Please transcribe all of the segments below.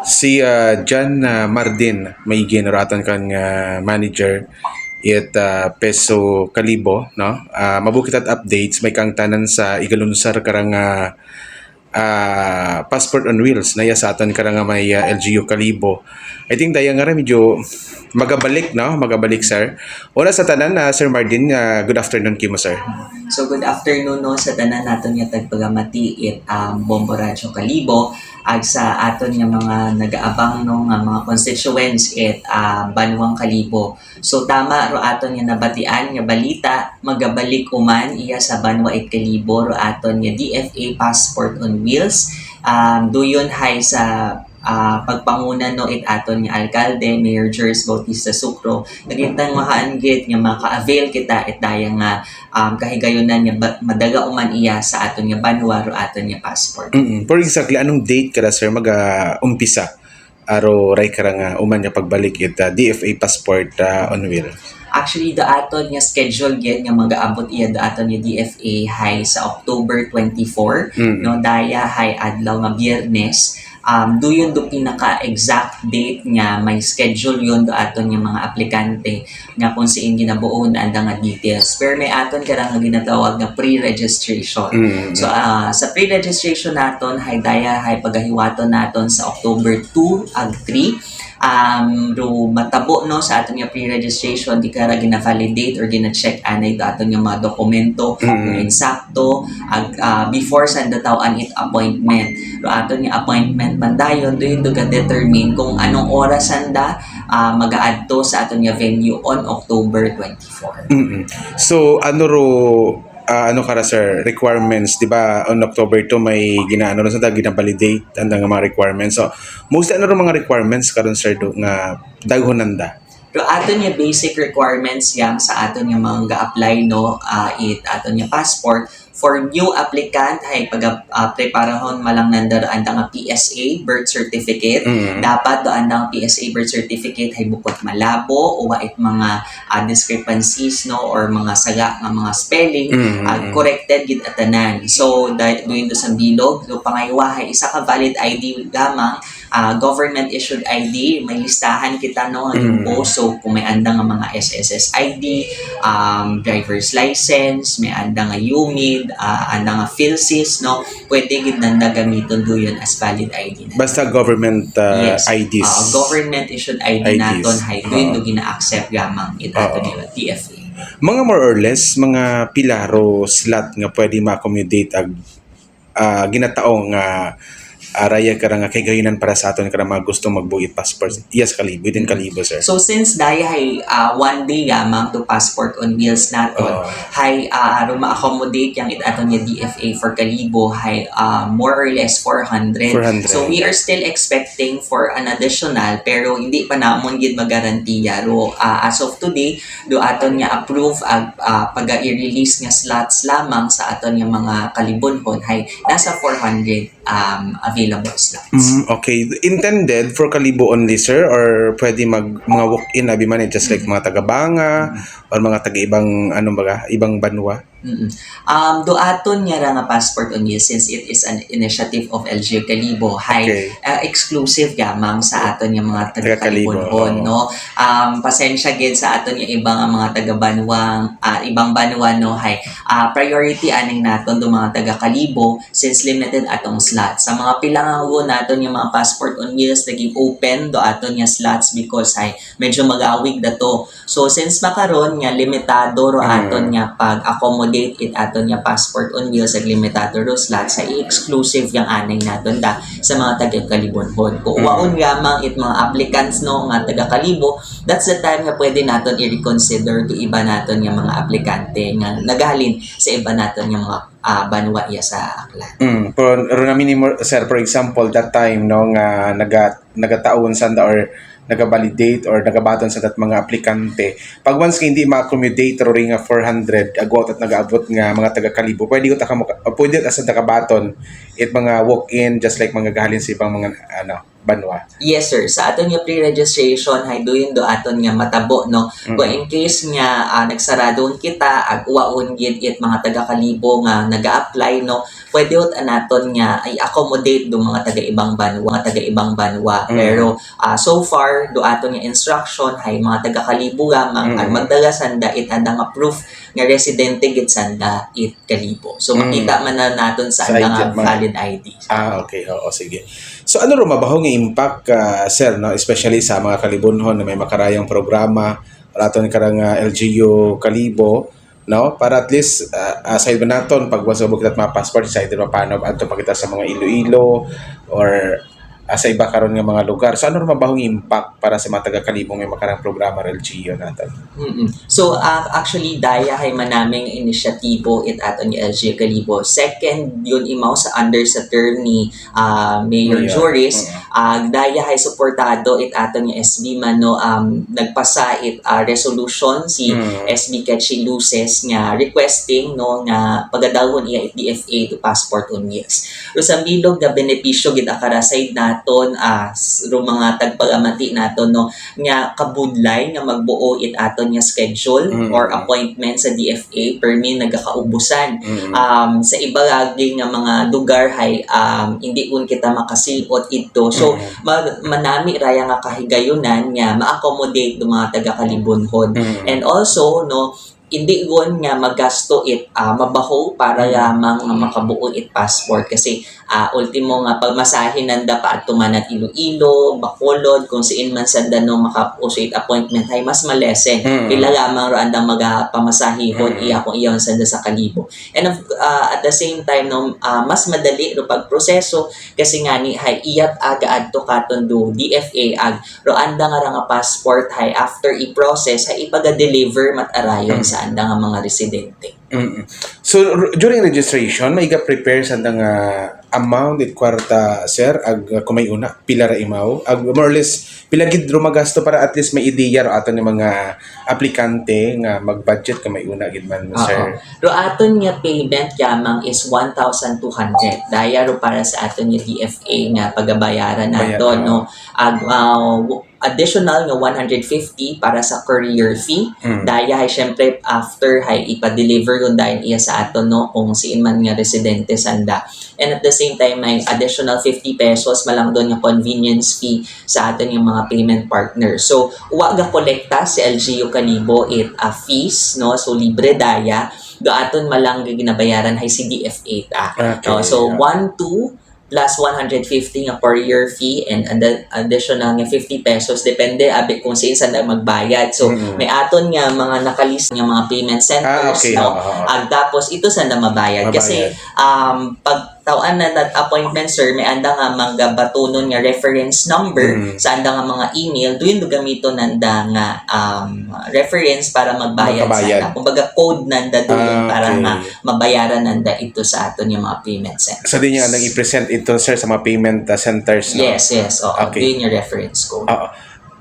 Si uh, John uh, Mardin may ginuratan kang uh, manager it uh, peso kalibo no? Uh, mabukit at updates may kang tanan sa igalunsar karang uh, uh, passport on wheels. Na sa aton karang may uh, LGU kalibo. I think daya nga ra medyo magabalik no? Magabalik sir. Wala sa tanan na Sir Mardin uh, good afternoon kimo sir. So good afternoon no sa tanan naton nga tagpagamati it um, Bombo Radyo Kalibo. Ag sa aton nga mga nagaabang no nga mga constituents it um, Banwang Kalibo. So tama ro aton nga nabatian nga balita magabalik uman iya sa Banwa it Kalibo ro aton nga DFA passport on wheels. Um, duyon hay sa ah, pagpangunan no it aton nga alkalde Mayor Jers Bautista Sucro nagintang mahaanggit nga maka-avail kita it dayang nga um, kahigayonan nga madaga uman iya sa aton nga banwa ro aton nga passport. mm For exactly anong date kada sir mag-umpisa aro ray karang uh, uman nga pagbalik it uh, DFA passport uh, on wheel Actually, the aton nga schedule gyud nga magaabot iya the aton nga DFA hay sa October 24 Mm. no daya hay adlaw nga Biyernes. Um, do yun do pinaka exact date nga may schedule yun do aton nga mga aplikante nga kung siin ginabuon anda nga details. Pero may aton karang nga ginatawag nga pre-registration. Mm. So ah, sa pre-registration naton hay daya hay pagahiwaton naton sa October 2 ag 3 um ro matabo no sa aton nga pre-registration di kara gina-validate or gina-check anay do aton nga mga dokumento Mm. insakto ag ah, before sa datawan it appointment ro aton nga appointment mandayon do yun do determine kung anong oras anda ah, mag-aadto sa aton nga venue on October 24 Mm-mm. So ano ro ah, ano kara sir requirements 'di ba on October 2 may ginaano ro sa tag gina-validate ang mga requirements. So mostly ano ro mga requirements karon sir do nga daghon nanda. Pero aton nga basic requirements yang sa aton nga mga ga-apply no? Ah, it aton nga passport. For new applicant hay pag uh, preparahon malang nandar anda nga PSA birth certificate. Mm. dapat do nga PSA birth certificate hay bukod malabo o wait mga ah, discrepancies no? Or mga saga nga mga spelling Mm. ah, corrected gid atanan. So dahil doon do sa bilog do pangaywa hay isa ka valid ID gamang ah, government issued ID may listahan kita no Mm. so kung may anda nga mga SSS ID um, driver's license may anda nga UMID ah, anda nga PhilSys no pwede gid nanda gamiton do yun as valid ID na Basta government uh, Yes. IDs. Ah, government issued ID IDs. naton hay doon Oo. do gina-accept gamang itato Oo. nila TFA Mga more or less mga pilaro slot nga pwede ma-accommodate ag ah, ginataong nga araya karang nga kay gayinan para sa aton karang mga gusto magbuhi passport. Yes kalibo din kalibo sir. So since daya hay ah, one day gamang to passport on wheels naton, Oo. hay uh, ma-accommodate yang it aton DFA for Kalibo hay ah, more or less 400. 400. So we are still expecting for an additional pero hindi pa namon gid magarantiya ro ah, as of today do aton nga approve ag ah, pag i-release nga slots lamang sa aton nga mga kalibonhon hay nasa 400 um, available slots. Mm, okay. Intended for Kalibo only, sir? Or pwede mag, mga walk-in, abi man, eh, just like mga taga-banga, or mga taga-ibang, anong baga, ibang banwa? Mm-mm. Um, do aton nga ra nga passport on wheels since it is an initiative of LG Kalibo hay Okay. uh, exclusive gamang sa aton nga mga taga oo. no um pasensya gid sa aton nga ibang mga taga Banwang ah, ibang Banwa no hay ah, priority aning naton do mga taga Kalibo since limited atong slots sa mga pila nga ugo naton nga mga passport on wheels naging open do aton nga slots because hay medyo mag-awig dato so since makaron nga limitado ro Mm. aton nga pag-accommodate it aton nga passport on wheels ag limitado ro slots sa exclusive yang anay naton da sa mga taga Kalibonhon. Kung Mm. waon gamang it mga applicants no nga taga Kalibo, that's the time nga pwede naton i-reconsider to iba naton nga mga aplikante nga nagahalin sa iba naton nga mga ah, banwa iya sa aklan. Mm, pero pero na minimum, sir, for example, that time, no, nga naga, nagataon sanda or nagabalidate or nagabaton sa dat mga aplikante. Pag once hindi ma-accommodate ro nga 400 agwat at nagaabot nga mga taga Kalibo, pwede ko ta pwede ka sa nagabaton it mga walk-in just like mga gahalin sa ibang mga ano banwa. Yes sir, sa aton nga pre-registration hay doon do aton nga matabo no. Kung in case nga ah, nagsaradon kita ag uwaon gid it mga taga Kalibo nga naga-apply no, pwede ut anaton nga ay accommodate do mga taga ibang banwa, mga taga ibang banwa. Mm. Pero ah, so far do aton nga instruction hay mga taga Kalibo lamang Mm. ag magdala sanda it anda nga proof nga residente gid sanda it Kalibo. So Mm. makita man na naton sa Sa nga valid ID. Ah, okay. Oo, sige. So ano ro mabaho nga impact ah, sir no especially sa mga kalibunhon na may makarayang programa raton karang ah, LGU Kalibo no para at least uh, aside ba naton pag wasabog kita mga passport side ba paano adto pa kita sa mga Iloilo or ah, sa iba karon nga mga lugar. So ano ro mabahong impact para sa mga taga Kalibo may makarang programa sa LGU naton? mm So, uh, actually, daya kay manaming inisyatibo it aton yung LG Kalibo. Second, yun imaw sa under sa term ni uh, Mayor Mayor. Joris. Mm. Uh, daya kay suportado it aton yung SB man no, um, nagpasa it uh, resolution si Mm. SB Catchy Luces nga requesting no nga pagadawon iya it DFA to passport on years. Ro sa bilog nga benepisyo gid akara side naton as ro mga tagpagamati naton no nga kabudlay nga magbuo it aton nga schedule Mm. or appointment sa DFA permi nagakaubusan Mm. um, sa iba lagi nga mga lugar hay um, hindi kun kita makasilot ito so Mm. ma- manami raya nga kahigayunan nga ma-accommodate do mga taga kalibunhon Mm. and also no hindi gon nga magasto it ah, mabaho para Mm. lamang nga makabuo it passport kasi ah, ultimo nga pagmasahin nanda pa at tumanat Iloilo, Bacolod, kung siin man sanda no makapuso it appointment ay mas malesen. Mm. Pila lamang ro andang magapamasahihon Mm. iya kung iyon sanda sa kalibo. And of, ah, at the same time no ah, mas madali ro pagproseso kasi nga ni hay iyat aga adto katon do DFA ag ro anda nga ra nga passport hay after i-process hay ipaga-deliver mat arayon Mm. sa anda nga mga residente. Mm-mm. So during registration may prepare sa nga amount it kwarta sir ag uh, kung may una pila ra imaw ag more or less pila gid magasto para at least may ideya ro aton ng mga aplikante nga mag-budget kung may una gid man Oo. sir. Ro aton nga payment yamang is 1,200. Daya ro para sa aton nga DFA nga pagabayaran naton no. Ag ah, w- additional nga 150 para sa courier fee. Mm. Daya hay syempre after hay ipa-deliver yun dahil iya sa aton no kung siin man nga residente sanda. And at the same time may additional 50 pesos malang doon nga convenience fee sa aton yung mga payment partner. So wa ga kolekta si LGU Kalibo it a fees no so libre daya do aton malang ginabayaran hay si DFA ta. Okay. No, so 1 2 plus 150 nga per year fee and ad- additional nga 50 pesos depende abi kung saan na magbayad. So Mm. may aton nga mga nakalist nga mga payment Ah, centers okay. no. Ag tapos ito saan na mabayad. Kasi Mabayad. um pag tawaan na that appointment sir may anda nga mga batunon nga reference number Mm. sa anda nga mga email doon do gamito nanda nga um reference para magbayad Magkabayad. sa. Kumbaga code nanda doon Ah, para okay. nga mabayaran nanda ito sa aton yung mga payment centers. Sa din nang i-present ito sir sa mga payment uh, centers no. Yes, yes. Oo, Okay. yun yung reference code. Oo.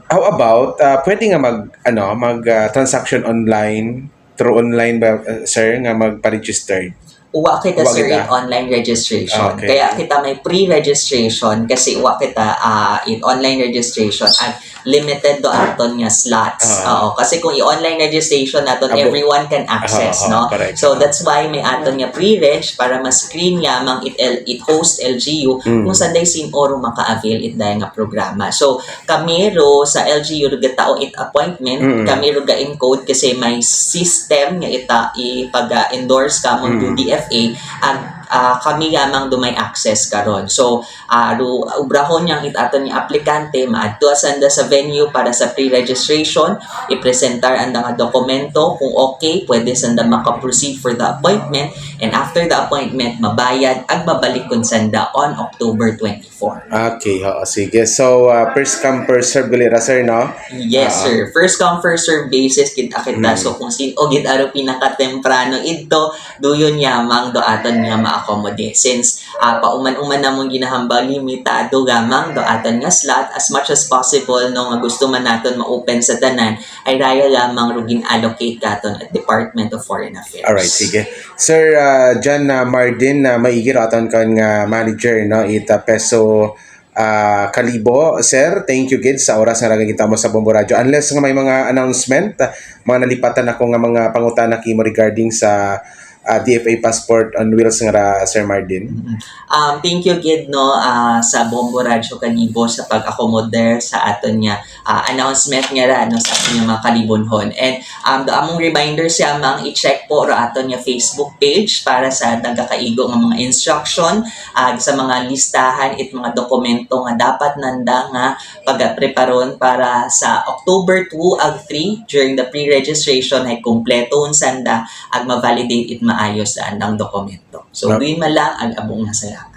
How about uh, pwede nga mag ano mag uh, transaction online through online ba uh, sir nga magpa-register? Uwa kita Uwa sir kita. in online registration. Okay. Kaya kita may pre-registration kasi uwa kita ah, in online registration at limited do aton nga slots. Ah. Oo, kasi kung i-online registration naton Abo. everyone can access, ah, no? correct. So that's why may aton nga pre-reg para ma-screen yamang it it host LGU Mm. kung saan day sim oro maka-avail it dahil nga programa. So kami ro sa LGU ro gatao it appointment, Mm. kami ro ga-encode kasi may system nga ita ipag-endorse ka mo Mm. To DFA at ah, kami yamang dumay access karon. So uh, ubrahon yang itaton ni aplikante maadto sanda sa venue para sa pre-registration, i-presentar anda nga dokumento kung okay, pwede sanda maka-proceed for the appointment and after the appointment mabayad ag mabalik kun sanda on October 24. Okay, oo, sige. So, uh, first come, first serve gali ra, sir, no? Yes, Ah. sir. First come, first serve basis kita kita. Mm. So, kung sin o gid aro pinaka-temprano ito, duyon yamang do aton nga ma-accommodate. Since ah, pauman-uman namong ginahambal limitado gamang do aton nga slot as much as possible no nga gusto man naton ma-open sa tanan ay raya lamang rugin allocate katon at Department of Foreign Affairs. Alright, sige. Sir uh, John uh, Mardin, na maigi aton kan nga manager, no? Ita peso ah, Kalibo. Sir, thank you gid sa oras nga nagagita mo sa Bombo Radio. Unless nga may mga announcement, ah, mga nalipatan ako nga mga pangutana kimo regarding sa ah, DFA passport on wheels nga ra, Sir Mardin. Um, thank you, Gid, no, ah, sa Bombo Radyo Kalibo sa pag-accommodate sa aton niya ah, announcement nga ra, no, sa aton niya mga kalibonhon. And um, the among reminder siya mang i-check po ra aton niya Facebook page para sa nagakaigo nga mga instruction ag sa mga listahan it mga dokumento nga dapat nanda nga pagapreparon para sa October 2 ag 3 during the pre-registration ay kumpleto sanda ag ma-validate it maayos andang dokumento. So, Yep. doon man lang ag abong salamat.